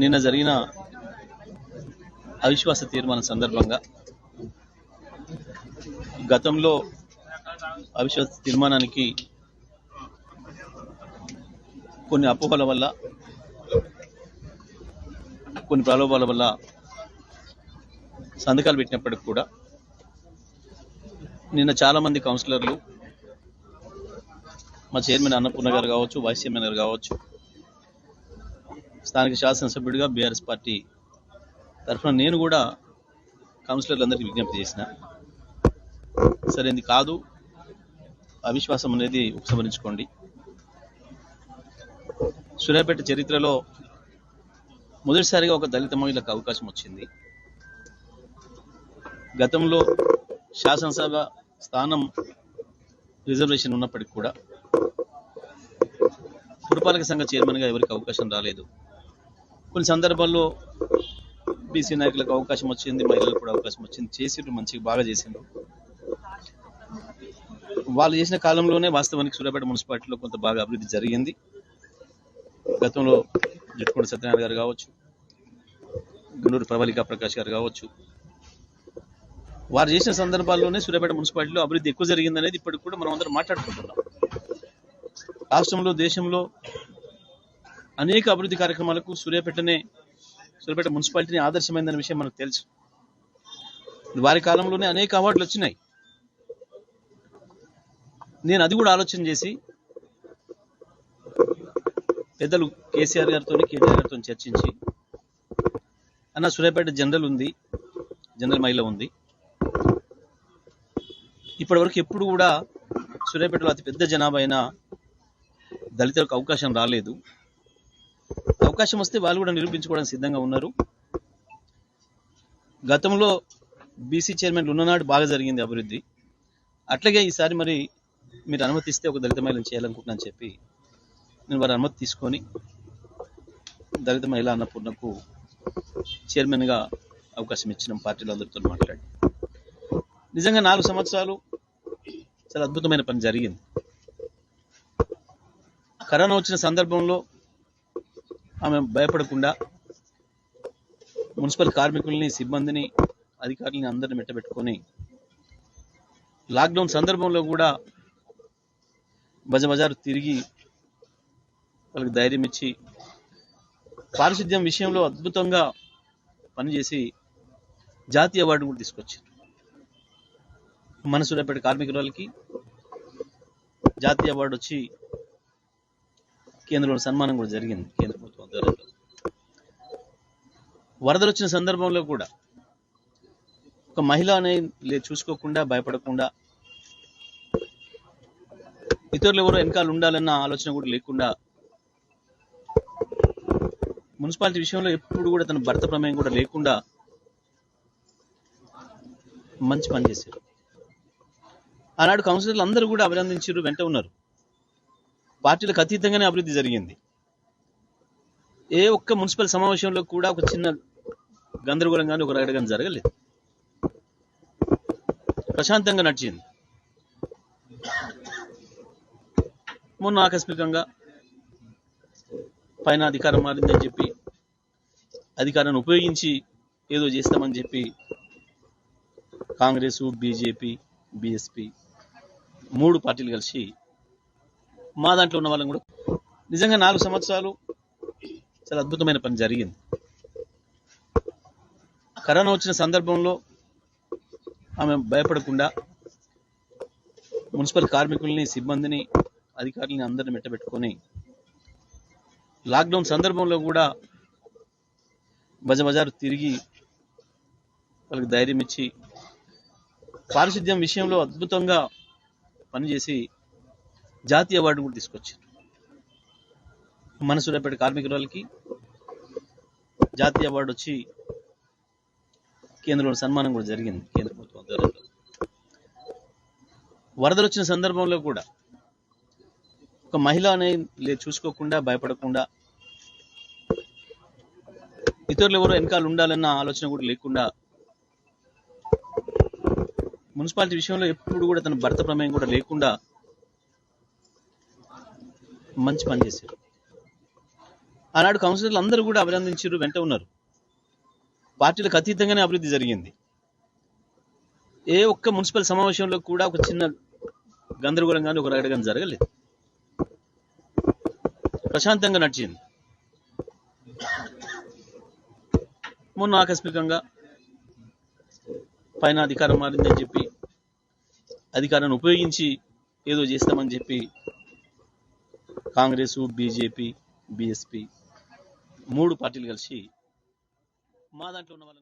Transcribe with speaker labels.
Speaker 1: నిన్న జరిగిన అవిశ్వాస తీర్మానం సందర్భంగా గతంలో అవిశ్వాస తీర్మానానికి కొన్ని అపోహల వల్ల కొన్ని ప్రలోభాల వల్ల సంతకాలు పెట్టినప్పటికి కూడా నిన్న చాలా మంది కౌన్సిలర్లు మా చైర్మన్ అన్నపూర్ణ గారు కావచ్చు వైస్ చైర్మన్ గారు కావచ్చు స్థానిక శాసనసభ్యుడిగా బీఆర్ఎస్ పార్టీ తరఫున నేను కూడా కౌన్సిలర్లందరికీ విజ్ఞప్తి చేసిన. సరే ఇది కాదు. అవిశ్వాసం అనేది ఉపసంహరించుకోండి. సూర్యాపేట చరిత్రలో మొదటిసారిగా ఒక దళిత మహిళకు అవకాశం వచ్చింది. గతంలో శాసనసభ స్థానం రిజర్వేషన్ ఉన్నప్పటికీ కూడా పురపాలక సంఘ చైర్మన్గా ఎవరికి అవకాశం రాలేదు. కొన్ని సందర్భాల్లో బీసీ నాయకులకు అవకాశం వచ్చింది మహిళలకు కూడా అవకాశం వచ్చింది. చేసిండ్రు మంచిగా బాగా చేసిండ్రు. వాళ్ళు చేసిన కాలంలోనే వాస్తవానికి సూర్యాపేట మున్సిపాలిటీలో కొంత బాగా అభివృద్ధి జరిగింది. గతంలో జుట్టుకొండ సత్యనారాయణ గారు కావచ్చు గుండూరు ప్రవళికా ప్రకాష్ గారు కావచ్చు వారు చేసిన సందర్భాల్లోనే సూర్యాపేట మున్సిపాలిటీలో అభివృద్ధి ఎక్కువ జరిగిందనేది ఇప్పటికి కూడా మనం అందరం మాట్లాడుకుంటున్నాం. రాష్ట్రంలో దేశంలో అనేక అభివృద్ధి కార్యక్రమాలకు సూర్యాపేటనే సూర్యాపేట మున్సిపాలిటీని ఆదర్శమైందనే విషయం మనకు తెలుసు. వారి కాలంలోనే అనేక అవార్డులు వచ్చినాయి. నేను అది కూడా ఆలోచన చేసి పెద్దలు కేసీఆర్ గారితో కేటీఆర్ గారితో చర్చించి అన్న సూర్యాపేట జనరల్ ఉంది జనరల్ మహిళ ఉంది. ఇప్పటివరకు ఎప్పుడు కూడా సూర్యాపేటలో అతి పెద్ద జనాభా అయిన దళితులకు అవకాశం రాలేదు. అవకాశం వస్తే వాళ్ళు కూడా నిరూపించుకోవడానికి సిద్ధంగా ఉన్నారు. గతంలో బీసీ చైర్మన్లు ఉన్ననాడు బాగా జరిగింది అభివృద్ధి. అట్లాగే ఈసారి మరి మీరు అనుమతిస్తే ఒక దళిత మహిళను చేయాలనుకుంటున్నాను చెప్పి నేను వారి అనుమతి తీసుకొని దళిత మహిళ అన్నపూర్ణకు చైర్మన్గా అవకాశం ఇచ్చిన పార్టీలో అందరితో మాట్లాడి. నిజంగా నాలుగు సంవత్సరాలు చాలా అద్భుతమైన పని జరిగింది. కరోనా వచ్చిన సందర్భంలో ఆమె భయపడకుండా మున్సిపల్ కార్మికుల్ని సిబ్బందిని అధికారులని అందరిని మెట్టబెట్టుకొని లాక్డౌన్ సందర్భంలో కూడా బజ బజారు తిరిగి వాళ్ళకి ధైర్యం ఇచ్చి పారిశుద్ధ్యం విషయంలో అద్భుతంగా పనిచేసి జాతీయ అవార్డు కూడా తీసుకొచ్చారు. మన సూర్యాపేట కార్మికురాలకి జాతీయ అవార్డు వచ్చి కేంద్రంలో సన్మానం కూడా జరిగింది కేంద్ర ప్రభుత్వం. వరదలు వచ్చిన సందర్భంలో కూడా ఒక మహిళ అనే లే- చూసుకోకుండా భయపడకుండా ఇతరులు ఎవరో వెనకాల ఉండాలన్న ఆలోచన కూడా లేకుండా మున్సిపాలిటీ విషయంలో ఎప్పుడు కూడా తన భర్త ప్రమేయం కూడా లేకుండా మంచి పని చేశారు. ఆనాడు కౌన్సిలర్లు అందరూ కూడా అభినందించారు వెంట ఉన్నారు. పార్టీలకు అతీతంగానే అభివృద్ధి జరిగింది. ఏ ఒక్క మున్సిపల్ సమావేశంలో కూడా ఒక చిన్న గందరగోళం కానీ ఒక రగడ కానీ జరగలేదు. ప్రశాంతంగా నడిచింది. మొన్న ఆకస్మికంగా పైన అధికారం మారిందని చెప్పి అధికారాన్ని ఉపయోగించి ఏదో చేస్తామని చెప్పి కాంగ్రెస్ బీజేపీ బీఎస్పీ మూడు పార్టీలు కలిసి మా దాంట్లో ఉన్న వాళ్ళని కూడా నిజంగా నాలుగు సంవత్సరాలు చాలా అద్భుతమైన పని జరిగింది. కరోనా వచ్చిన సందర్భంలో ఆమె భయపడకుండా మున్సిపల్ కార్మికుల్ని సిబ్బందిని అధికారులని అందరిని మెట్టబెట్టుకొని లాక్డౌన్ సందర్భంలో కూడా బజ బజారు తిరిగి వాళ్ళకి ధైర్యం ఇచ్చి పారిశుద్ధ్యం విషయంలో అద్భుతంగా పనిచేసి జాతీయ అవార్డు కూడా తీసుకొచ్చారు. మన సూర్యాపేట కార్మికురాలకి జాతీయ అవార్డు వచ్చి కేంద్రంలో సన్మానం కూడా జరిగింది కేంద్ర ప్రభుత్వం ద్వారా వరదలు వచ్చిన సందర్భంలో కూడా ఒక మహిళ అనే లే- చూసుకోకుండా భయపడకుండా ఇతరులు ఎవరో వెనకాల ఉండాలన్న ఆలోచన కూడా లేకుండా మున్సిపాలిటీ విషయంలో ఎప్పుడు కూడా తన భర్త ప్రమేయం కూడా లేకుండా మంచి పని చేశారు. ఆనాడు కౌన్సిలర్లు అందరూ కూడా అభినందించారు వెంట ఉన్నారు. పార్టీలకు అతీతంగానే అభివృద్ధి జరిగింది. ఏ ఒక్క మున్సిపల్ సమావేశంలో కూడా ఒక చిన్న గందరగోళం కానీ ఒక రగడ కానీ జరగలేదు. ప్రశాంతంగా నడిచింది. మొన్న ఆకస్మికంగా పైన అధికారం మారిందని చెప్పి అధికారాన్ని ఉపయోగించి ఏదో చేస్తామని చెప్పి కాంగ్రెస్ బీజేపీ బీఎస్పీ మూడు పార్టీలు కలిసి మా దాంట్లో ఉన్న వాళ్ళని